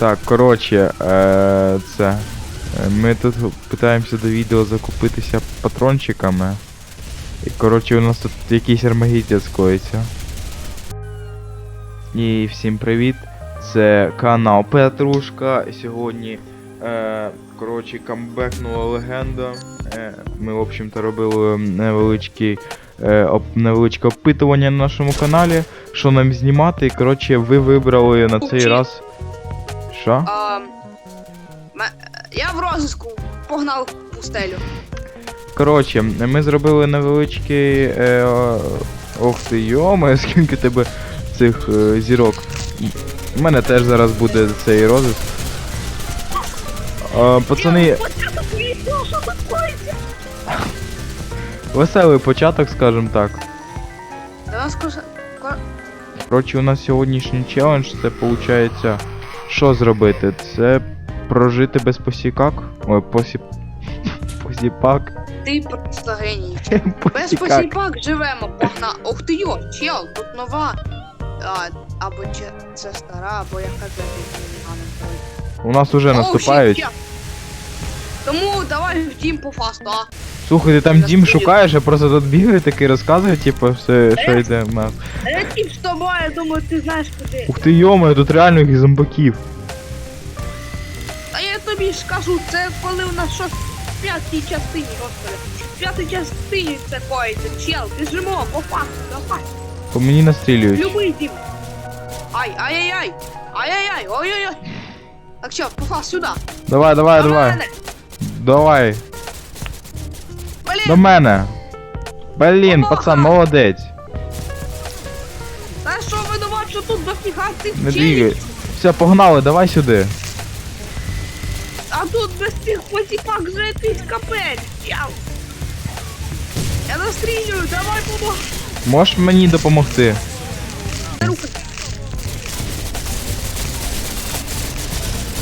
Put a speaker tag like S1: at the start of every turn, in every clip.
S1: Так, коротше, е, це. е, Ми тут питаємося до відео закупитися патрончиками. І коротше у нас тут якийсь армагіддя скоїться. І всім привіт! Це канал Петрушка. Сьогодні, е, коротше, камбекнула легенда. Е, ми, в общем-то, робили невеличкий, е, оп, невеличке опитування на нашому каналі, що нам знімати. І коротше, ви вибрали на цей раз. Що?
S2: А, ме- я в розвитку погнав в пустелю.
S1: Коротше, ми зробили невеличкий. Е, о- ох ти йома, скільки тебе цих е, зірок. У мене теж зараз буде цей розиск. Е, пацани, веселий початок, скажем так.
S2: До нас коса... ко-
S1: Коротше, у нас сьогоднішній челендж це виходить. Що зробити? Це прожити без посікак. Ой, посіп. Посіпак.
S2: Ти просто геній. Без посіпак живемо, погна. Ух ти йо, чел, тут нова. А, або че, це стара, або яка це
S1: У нас уже наступають.
S2: Тому давай в дім по фасту, а?
S1: Слухай, ти там дім шукаєш, а просто тут бігає такий розказує, типу, все, що йде в нас.
S2: Тіп з тобою, я думаю, ти знаєш куди.
S1: Ух ти йома, тут реально їх зомбаків.
S2: А я тобі ж кажу, це коли у нас щось в п'ятій частині, господи. В п'ятій частині це коїться, чел, біжимо, по фасту, давай.
S1: По мені настрілюють.
S2: Любий дім. Ай, ай-яй-яй. Ай-яй-яй, ой-ой-ой. Так що, пуфа, сюди.
S1: Давай, давай,
S2: До
S1: давай.
S2: мене.
S1: Давай. До мене. Блін, пацан, молодець.
S2: Що ви думаєте, що тут дофіга цих
S1: Не бігай. Все, погнали, давай сюди.
S2: А тут без цих посіпак вже якийсь капець. Чел. Я настрілюю, давай помог.
S1: Можеш мені допомогти?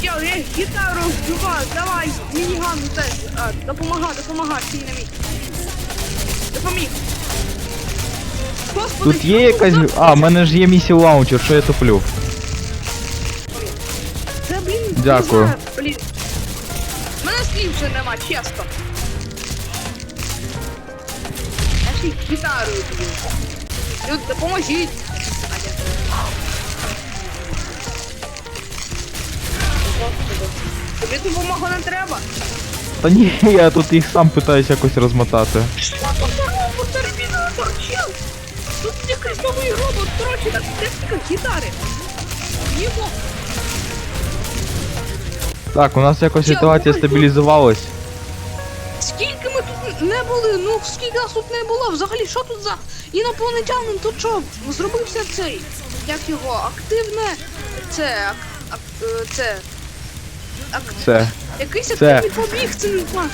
S2: Я гітару вбиваю, давай, мініган теж. А, допомагай, допомагай, стій на мій. Допоміг. Господи,
S1: Тут є якась. А, в мене ж є місі лаунчер, що я туплю.
S2: Це, блін,
S1: Дякую.
S2: не знаю, блін. Мене слів вже нема, чесно. Я ще й гітарою б'ю. Люди, допоможіть. А, я Господи. Тобі допомога не треба.
S1: Та ні, я тут їх сам питаюсь якось розмотати.
S2: Що за робот термінатор, чел? Тут новий робот, коротше, так тільки гітари. Їмо.
S1: Так, у нас якось
S2: Чел,
S1: ситуація
S2: давай,
S1: стабілізувалась.
S2: Скільки ми тут не були? Ну скільки нас тут не було? Взагалі, що тут за інопланетянин? Тут що? Зробився цей. Як його? Активне. Це. Ак, ак, е, це. Ак,
S1: Все.
S2: якийсь
S1: це.
S2: активний побіг, це не план.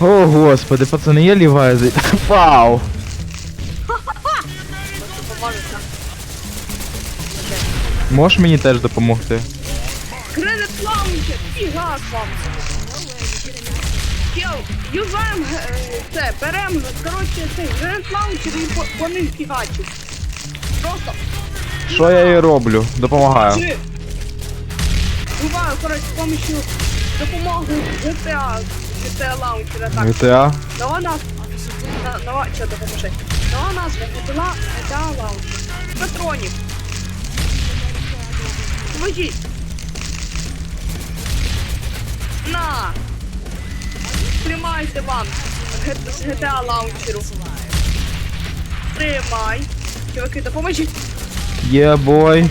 S1: О, господи, пацани, я ліваю за. Вау! Можеш мені теж допомогти?
S2: Гранит лаунчер, фігак вам. Чел, юзаємо е, це, беремо, коротше, цей гранит лаунчер і по, по ним фігачимо. Просто.
S1: Що я і роблю? Допомагаю.
S2: Чи? Буваю, коротше, з помощью допомоги GTA, GTA лаунчера, так.
S1: GTA?
S2: Нова назва. На- Нова, що допоможи? Нова назва, GTA лаунчер. Патронів. Поможіть. На! Тримайте вам з GTA лаунчеру. Тримай. Чуваки, допоможіть.
S1: Є бой.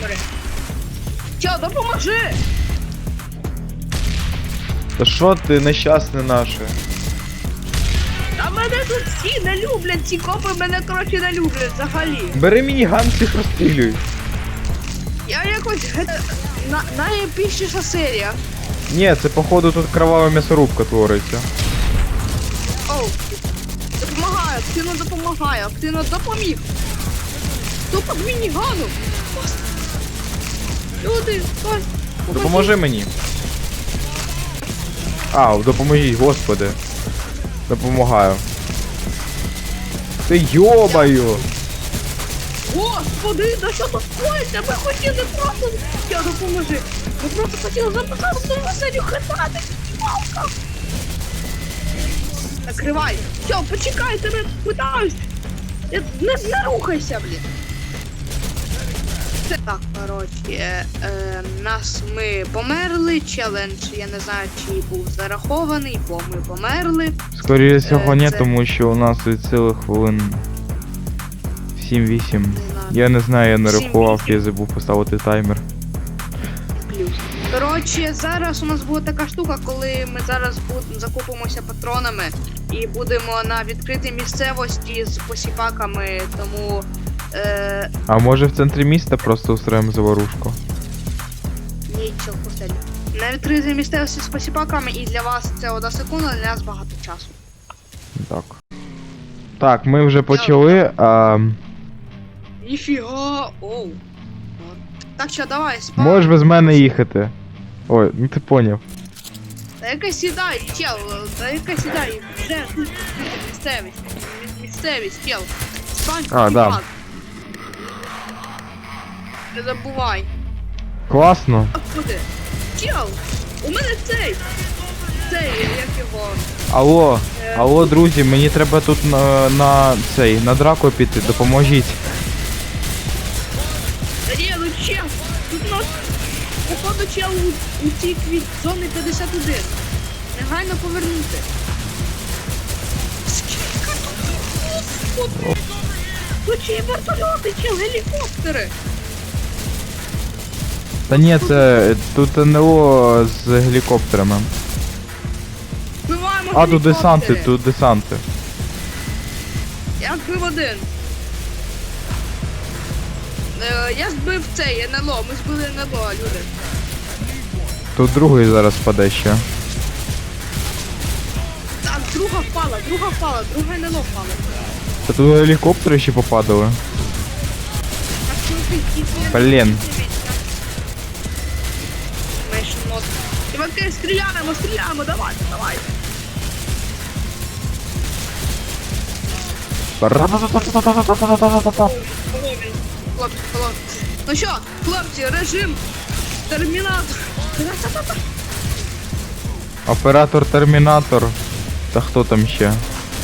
S2: Чо, допоможи!
S1: Та що ти нещасне наше?
S2: А мене тут всі не люблять, ці копи мене коротше не люблять взагалі.
S1: Бери мініган, всіх розстрілюй.
S2: Якось ге- на, найепічніша серія.
S1: Ні, це походу тут кровава м'ясорубка твориться.
S2: Оу. Допомагаю, активно допомагаю, активно допоміг. Тупо з мінігану. Ос- Люди, хтось.
S1: Допоможи мені. А, допоможіть, господи. Допомагаю. Ти йобаю!
S2: Господи, да що тут коїться? Ми хотіли просто... Я допоможи. Ми просто хотіли записати свою останню хитати. Палка. Накривай. Все, почекай, тебе питаюсь. Не, не рухайся, блін. Це так, коротше, е, нас ми померли. Челендж, я не знаю, чи був зарахований, бо ми померли.
S1: Скоріше всього,
S2: Е,
S1: ні,
S2: це-
S1: тому що у нас від цілих хвилин 7-8.
S2: Не.
S1: Я не знаю, я не рахував, я забув поставити таймер.
S2: плюс. Коротше, зараз у нас буде така штука, коли ми зараз бу- закупимося патронами і будемо на відкритій місцевості з посіпаками, тому е,
S1: А може в центрі міста просто устроїмо заварушку?
S2: ні, чел постелі. На відкритій місцевості з посіпаками, і для вас це одна секунда, для нас багато часу.
S1: Так. Так, ми вже почали. А,
S2: Ніфіга! Оу. Так що давай, спа.
S1: можеш без мене їхати. Ой, ну ти поняв.
S2: Та яка сідай, чел, та яка сідай, де тут місцевість, місцевість, чел. Стань,
S1: А, да.
S2: чувак. Не забувай.
S1: Класно.
S2: Господи. Чел, у мене цей. Цей, як його.
S1: Алло,
S2: е,
S1: алло, друзі, мені треба тут на, на цей, на драку піти, допоможіть.
S2: Та ні, ну чел, тут нас, походу, чел у, у цій квіт зони 51. Негайно повернути. Скільки тут, господи. Тут ще й вертольоти, чел, гелікоптери.
S1: Та ні, це тут НЛО з гелікоптерами.
S2: Збиваємо
S1: А, тут десанти, тут десанти.
S2: Я збив один. Е, я збив цей НЛО, ми збили НЛО, люди.
S1: Тут другий зараз впаде ще.
S2: Так, друга впала, друга впала, друга НЛО впала.
S1: Та тут гелікоптери ще попадали.
S2: Так, ті
S1: Блін.
S2: Чуваки, стріляємо, стріляємо, давай, давай. Хлопці, хлопці. Ну що, хлопці, режим термінатор.
S1: Оператор Термінатор. Та хто там ще?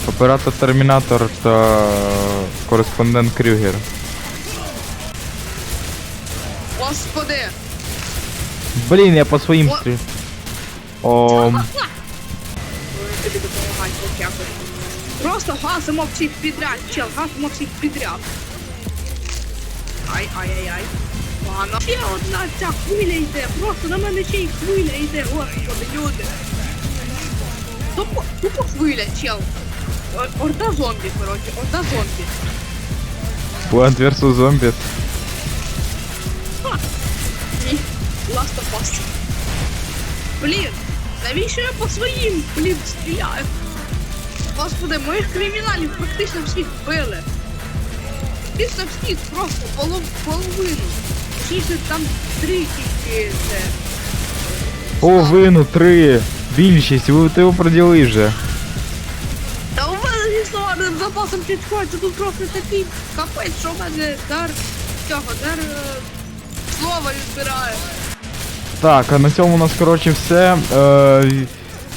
S1: Оператор Термінатор та кореспондент Крюгер.
S2: Господи.
S1: Блін, я по своїм
S2: О.
S1: стрі. О,
S2: тобі допомагати хоч. Просто гасимо всіх підряд, чел, гасимо всіх підряд. Ай, ай, ай, ай. Погано. Ще одна ця хвиля йде, просто на мене ще й хвиля йде, господи, люди. Тупо, тупо хвиля, чел. О- Орда зомбі, коротше, орда зомбі.
S1: Плант vs Zombies.
S2: І Last of Us. Блін, навіщо я по своїм, блін, стріляю? Господи, моїх криміналів практично всіх вбили. Практично всіх, просто полов, половину. Точніше, там три тільки це.
S1: Половину, три. Більшість, ви ти оприділи вже.
S2: Та у мене зі словарним запасом підходиться, тут просто такий капець, що в мене дар цього, дар е, слова відбирає.
S1: Так, а на цьому у нас коротше все. Е,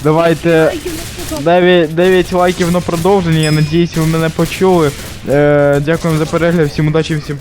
S1: давайте
S2: Лайки не подобається.
S1: 9, 9 лайків на продовження. Я надіюсь, ви мене почули. Е, дякуємо за перегляд, всім удачі, всім